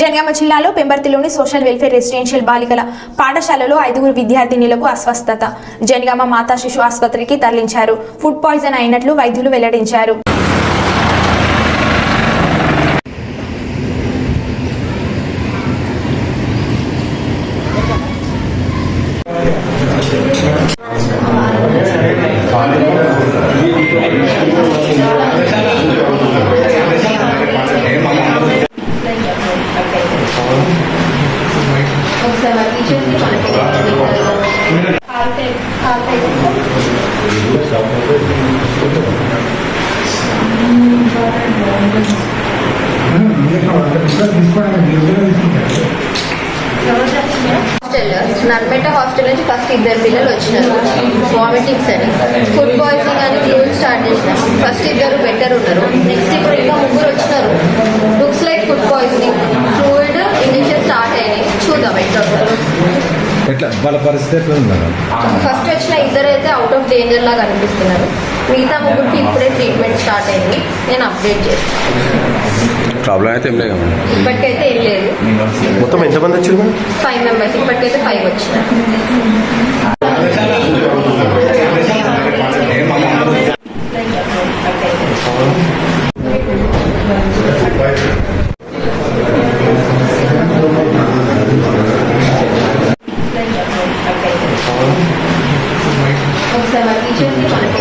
జనగామ జిల్లాలో పెంబర్తిలోని social welfare residential బాలికల పాఠశాలలో ఐదుగురు విద్యార్థినులకు అస్వస్థత. జనగామ మాతా శిశు ఆసుపత్రికి తరలించారు. ఫుడ్ పాయిజన్ అయినట్లు వైద్యులు వెల్లడించారు. హాస్టల్ నర్మేట హాస్టల్ నుంచి ఫస్ట్ ఇద్దరు పిల్లలు వచ్చినారు. వామిటింగ్స్ అని ఫుడ్ పాయిజనింగ్ అని ఫ్లూయిడ్ స్టార్ట్ చేసినాం. ఫస్ట్ ఇద్దరు బెటర్ ఉన్నారు. నెక్స్ట్ ఇప్పుడు ఇంకా ముగ్గురు వచ్చినారు. Looks like food poisoning fluid injection start అయినాయి చూద్దాం ఎట్లా? వాళ్ళ పరిస్థితి ఎట్లా ఉంది మేడం ఫస్ట్ వచ్చిన ఇద్దరు అయితే అవుట్ ఆఫ్ డేంజర్ లాగా అనిపిస్తున్నారు మిగతా ముగ్గురికి ఇప్పుడే ట్రీట్మెంట్ స్టార్ట్ అయింది. నేను అప్డేట్ చేస్తాను ప్రాబ్లం అయితే ఏం లేదు. ఇప్పటికైతే ఏం లేదు. మొత్తం ఎంతమంది వచ్చారు ఫైవ్ మెంబర్స్ ఇప్పటికైతే ఫైవ్ వచ్చినారు. 一些。